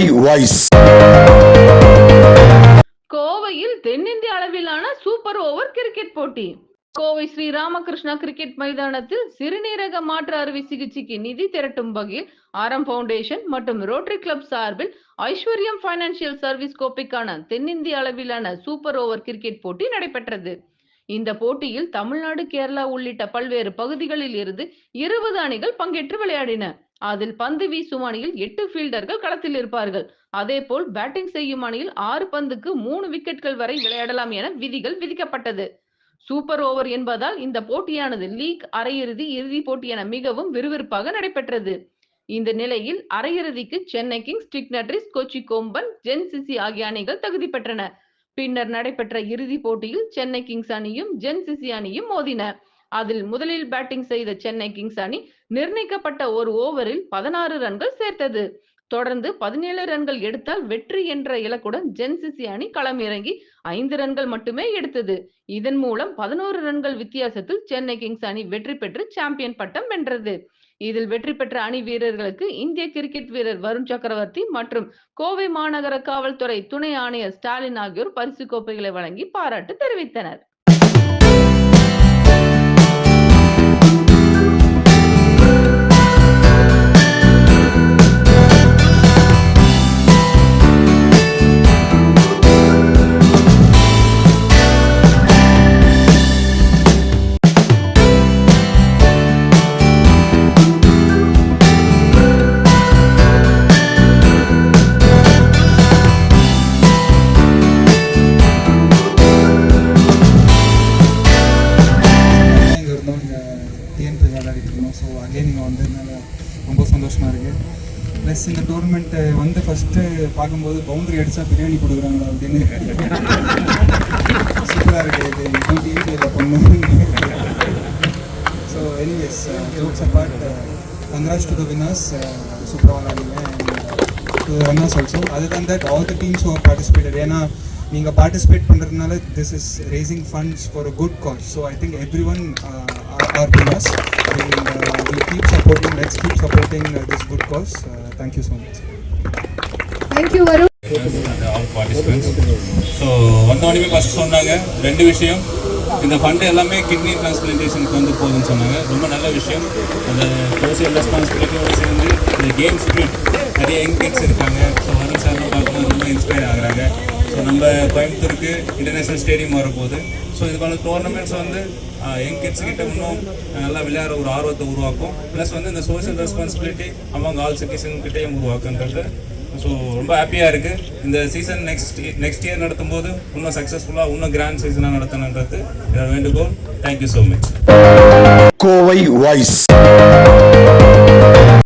Kovai voice கோவையில் தென்னிந்திய அளவிலான சூப்பர் ஓவர் கிரிக்கெட் போட்டி. கோவை ஸ்ரீ ராமகிருஷ்ணா கிரிக்கெட் மைதானத்தில் சிறுநீரக மாற்று அறுவை சிகிச்சைக்கு நிதி திரட்டும் வகையில் ஆரம் ஃபவுண்டேஷன் மற்றும் ரோட்டரி கிளப் சார்பில் ஐஸ்வர்யம் ஃபைனான்சியல் சர்வீஸ் கோப்பைக்கான தென்னிந்திய அளவிலான சூப்பர் ஓவர் கிரிக்கெட் போட்டி நடைபெற்றது. இந்த போட்டியில் தமிழ்நாடு கேரளா உள்ளிட்ட பல்வேறு பகுதிகளில் இருந்து இருபது அணிகள் பங்கேற்று விளையாடின. அதில் பந்து வீசும் அணியில் எட்டு ஃபீல்டர்கள் களத்தில் இருப்பார்கள். அதேபோல் பேட்டிங் செய்யும் அணியில் ஆறு பந்துக்கு மூணு விக்கெட்கள் வரை விளையாடலாம் என விதிகள் விதிக்கப்பட்டது. சூப்பர் ஓவர் என்பதால் இந்த போட்டியானது லீக் அரையிறுதி இறுதி போட்டி என மிகவும் விறுவிறுப்பாக நடைபெற்றது. இந்த நிலையில் அரையிறுதிக்கு சென்னை கிங்ஸ் டிக்னட்ரிஸ் கொச்சி கோம்பன் ஜென்சிசி ஆகிய அணிகள் தகுதி பெற்றன. பின்னர் நடைபெற்ற இறுதி போட்டியில் சென்னை கிங்ஸ் அணியும் ஜென்சிசி அணியும் மோதின. அதில் முதலில் பேட்டிங் செய்த சென்னை கிங்ஸ் அணி நிர்ணயிக்கப்பட்ட ஒரு ஓவரில் பதினாறு ரன்கள் சேர்த்தது. தொடர்ந்து பதினேழு ரன்கள் எடுத்தால் வெற்றி என்ற இலக்குடன் ஜென்சிசி அணி களம் இறங்கி ஐந்து ரன்கள் மட்டுமே எடுத்தது. இதன் மூலம் பதினோரு ரன்கள் வித்தியாசத்தில் சென்னை கிங்ஸ் அணி வெற்றி பெற்று சாம்பியன் பட்டம் வென்றது. இதில் வெற்றி பெற்ற அணி வீரர்களுக்கு இந்திய கிரிக்கெட் வீரர் வருண் சக்கரவர்த்தி மற்றும் கோவை மாநகர காவல்துறை துணை ஆணையர் ஸ்டாலின் ஆகியோர் பரிசு கோப்பைகளை வழங்கி பாராட்டு தெரிவித்தனர். விளையாடிட்டு ஸோ அகைன் நீங்கள் வந்ததுனால ரொம்ப சந்தோஷமாக இருக்குது ப்ளஸ் இந்த டோர்னமெண்ட்டை வந்து ஃபஸ்ட்டு பார்க்கும்போது பவுண்டரி அடித்தா பிரியாணி கொடுக்குறாங்களா அப்படின்னு சூப்பராக இருக்குது இது இதுவும் டிஎன்பியில் பண்ணும் so anyways jokes apart congrats to the winners சூப்பராக விளாடுங்க to runners also other than that all the teams who participated ஏன்னா நீங்கள் பார்ட்டிசிபேட் பண்ணுறதுனால this is raising funds for a good cause so I think everyone are winners and will keep supporting let's keep supporting this good cause thank you so much Thank you, Varun. So வந்தோடனே first சொன்னாங்க ரெண்டு விஷயம். இந்த fund எல்லாமே kidney டிரான்ஸ்பிளான்டேஷனுக்கு வந்து போகுதுன்னு சொன்னாங்க. ரொம்ப நல்ல விஷயம். அந்த சோசியல் ரெஸ்பான்சிபிலிட்டியோட சேர்ந்து இந்த கேம் ஸ்பிரிட் நிறைய யங் கிட்ஸ் இருக்காங்க ஸோ வருண் சார்லாம் பார்க்கும்போது ரொம்ப இன்ஸ்பயர் ஆகுறாங்க. நம்ம கோயம்புத்தூருக்கு இன்டர்நேஷ்னல் ஸ்டேடியம் வரப்போகுது ஸோ இதுக்கான டோர்னமெண்ட்ஸ் வந்து யங் கிட்ஸ் கிட்ட இன்னும் நல்லா விளையாடுற ஒரு ஆர்வத்தை உருவாக்கும். ப்ளஸ் வந்து இந்த சோஷியல் ரெஸ்பான்சிபிலிட்டி அவங்க ஆல் சிட்டிசன் கிட்டேயும் உருவாக்குன்றது. ஸோ ரொம்ப ஹாப்பியாக இருக்குது இந்த சீசன் நெக்ஸ்ட் நெக்ஸ்ட் இயர் நடத்தும் போது இன்னும் சக்ஸஸ்ஃபுல்லாக இன்னும் கிராண்ட் சீசனாக நடத்தணுன்றது என்னோட வேண்டுகோள். Thank you so much Kovai voice